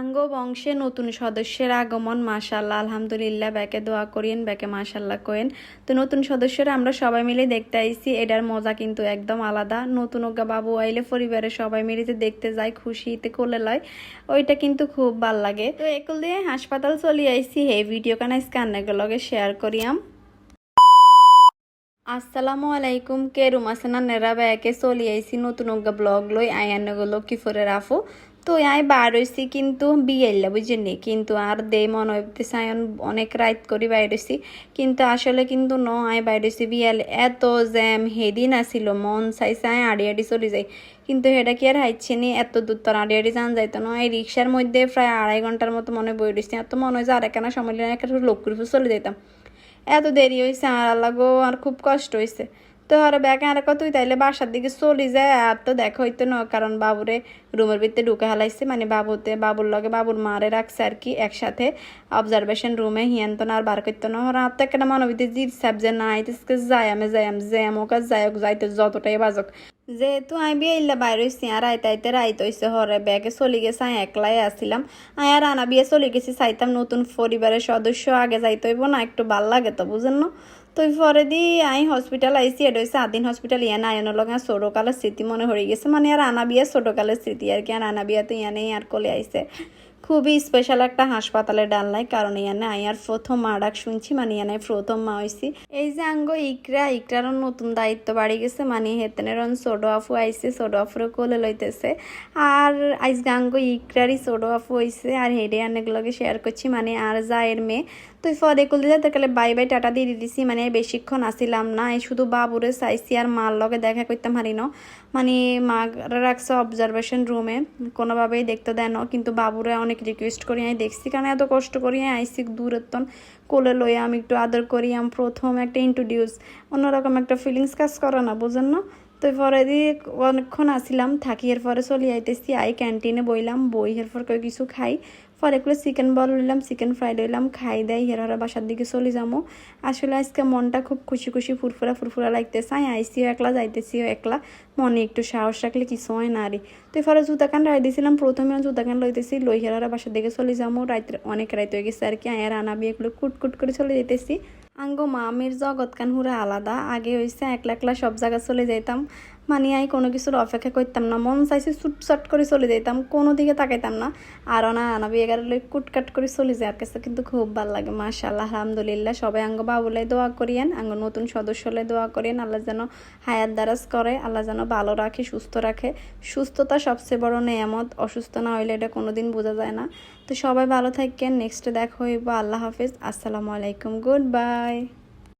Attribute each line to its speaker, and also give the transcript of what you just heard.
Speaker 1: আঙ্গ বংশে নতুন সদস্যের আগমন মাশাল্লাহ আলহামদুলিল্লাহ, ব্যাকে দোয়া করিয়েন, ব্যাকে মাশাল্লাহ কোয়েন তো নতুন সদস্যরা আমরা সবাই মিলে দেখতে আইছি, এটার মজা কিন্তু একদম আলাদা। নতুন ওগা বাবু আইলে পরিবারের সবাই মিলে যে দেখতে যায় খুশিতে কোলে লয়, ওইটা কিন্তু খুব ভালো লাগে। তো একুল দিয়ে হাসপাতাল চলে আইছি, হে ভিডিও কানা স্ক্যানের লগে শেয়ার করিয়াম। আসসালামু আলাইকুম, কে রুমাসানা নেরা ব্যাকে চলি আইছি, নতুন ওগা ব্লগ লই আয়ানগুলো কি ফরে রাফো তো আই বার হয়েছি কিন্তু বিয়েলা বুঝিনি কিন্তু আর দে মনে হইতেছে সায়ন অনেক রাইত করি বাইরেছি কিন্তু আসলে কিন্তু ন আই বাইরেছি বিয়াল, এত জ্যাম, হেদিন আসিল, মন চাইছে আয় আড়ি আড়ি চলে যাই। কিন্তু সেটা কি আর হাইছে নি? এত দূর তোর আড়ি আড়ি যান যাইতো না। এই রিক্সার মধ্যে প্রায় আড়াই ঘণ্টার মতো মনে বই রয়েছি এত মনে হয় যে আর একখানা সময় একটা লোক চলে যেতাম এত দেরি হয়েছে আর আল্লাগো আর খুব কষ্ট হয়েছে তো আর ব্যাগে আর কতই তাইলে বাসার দিকে চলে যায় আর তো দেখা, হইতো না, কারণ বাবুরে রুমের ভিতরে ঢুকে হালাইছে। মানে বাবুতে, বাবুর লগে বাবুর মারে রাখছে আর কি একসাথে। অবজারভেশন রুমে হিয়ান তো না আর বার করতো না। আর তো একটা মনে হইতে জির সাব যে না আইতেছে যাই আমি যাই আমি যাই আমক আর যাইক যাইতে যতটাই বাজক। যেহেতু আমি বিয়ে ইল্লা বাইর হইছি, আর আইতে আইতে রাইত হইছে, হরে ব্যাগে চলে গেছে, আমি একলাই আসছিলাম আমি আর আনা বিয়ে চলে গেছি, চাইতাম নতুন পরিবারের সদস্য আগে যাইতে হইব না, একটু ভালো লাগে তো, বুঝেন না? তো পরে দি আই হসপিটাল আইসি এটা হয়েছে আদিন হসপিটাল ইয়ান আয়নের লগে ছোটকালের স্মৃতি মনে হয়ে গেছে। মানে আর আনা বিয়ে স্মৃতি আর কি আর আনা বিয়া তো ইয়ানেই আর কলে আইসে খুবই স্পেশাল একটা হাসপাতালে ডাললাই কারণ ইয়ানে আয়ার প্রথম মা ডাক শুনছি মানে ইয়ানে প্রথম মা হয়েছি এই যে আঙ্গ ইকরা, ইকরারও নতুন দায়িত্ব বাড়ি গেছে মানে হেতেনের ছোটো আফু আইসে ছোটো আফুরে কোলে লইতেছে। আর আইস গাঙ্গ ইকরারই ছোটো আফু হয়েছে আর হেডে অনেকগুলোকে শেয়ার করছি মানে আর যা এর মেয়ে। তো পরে কুল দিতে তাহলে বাই বাই টাটা দিয়ে দিছি মানে বেশিক্ষণ আসিলাম না, এই শুধু বাবুরে চাইছি, আর মার লগে দেখা করতাম হারি মানে মা রাখছে অবজারভেশন রুমে কোনোভাবেই দেখতে দেয় না, কিন্তু বাবুরে অনেক রিকোয়েস্ট করি, আমি দেখছি কেন এত কষ্ট করি আইসি দূরত্বন কোলে লইয়া আমি একটু আদর করি, আমি প্রথম একটা ইন্ট্রোডিউস অন্যরকম একটা ফিলিংস কাজ করে না, বোঝেন না? তো পরে দিয়ে অনেকক্ষণ আসিলাম থাকি পরে চলে আইতেছি, আই ক্যান্টিনে বইলাম, বই এর পর কেউ কিছু খাই। পরে এগুলো চিকেন বল লইলাম চিকেন ফ্রাইড লইলাম, খাই দেয় হের হেরারা বাসার দিকে চলে যাব আসলে আজকে মনটা খুব খুশি খুশি ফুরফুরা ফুরফুরা লাগতেছে, আই আইসিও একলা যাইতেছিও একলা। মনে একটু সাহস রাখলে কিছু হয় না আরে তো এরপরে জুতা কান রাই দিয়েছিলাম প্রথমে জুতা কান লইতেছি লই হেরারা বাসার দিকে চলে যাব রাত অনেক রাত হয়ে গেছে আর কি আয়ার আনাবি এগুলো কুট কুট করে চলে যেতেছি আঙ্গ মামির জগৎ কান হুরা আলাদা। আগে হয়েছে একলা একলা সব জায়গা চলে যেতাম মানে আই কোনো কিছুর অপেক্ষা করতাম না। মন চাইছে চুটচট করে চলে যেতাম কোনো দিকে তাকাইতাম না। আর না আনাবি এগারো লই কুটকাট করে চলে যায়। আর কাছে কিন্তু খুব ভালো লাগে। মাশাল্লাহ আলহামদুলিল্লাহ, সবাই আঙ্গ বাবুলাই দোয়া করিয়েন, আঙ্গ নতুন সদস্যলাই দোয়া করিয়েন। আল্লাহ যেন হায়াত দারাজ করে, আল্লাহ যেন ভালো রাখে, সুস্থ রাখে। সুস্থতা সবচেয়ে বড় নেয়ামত। অসুস্থ না হইলে এটা কোনোদিন বোঝা যায় না। তো সবাই ভালো থাকেন নেক্সট দেখা হইব। আল্লাহ হাফিজ। আসসালামু আলাইকুম। Good bye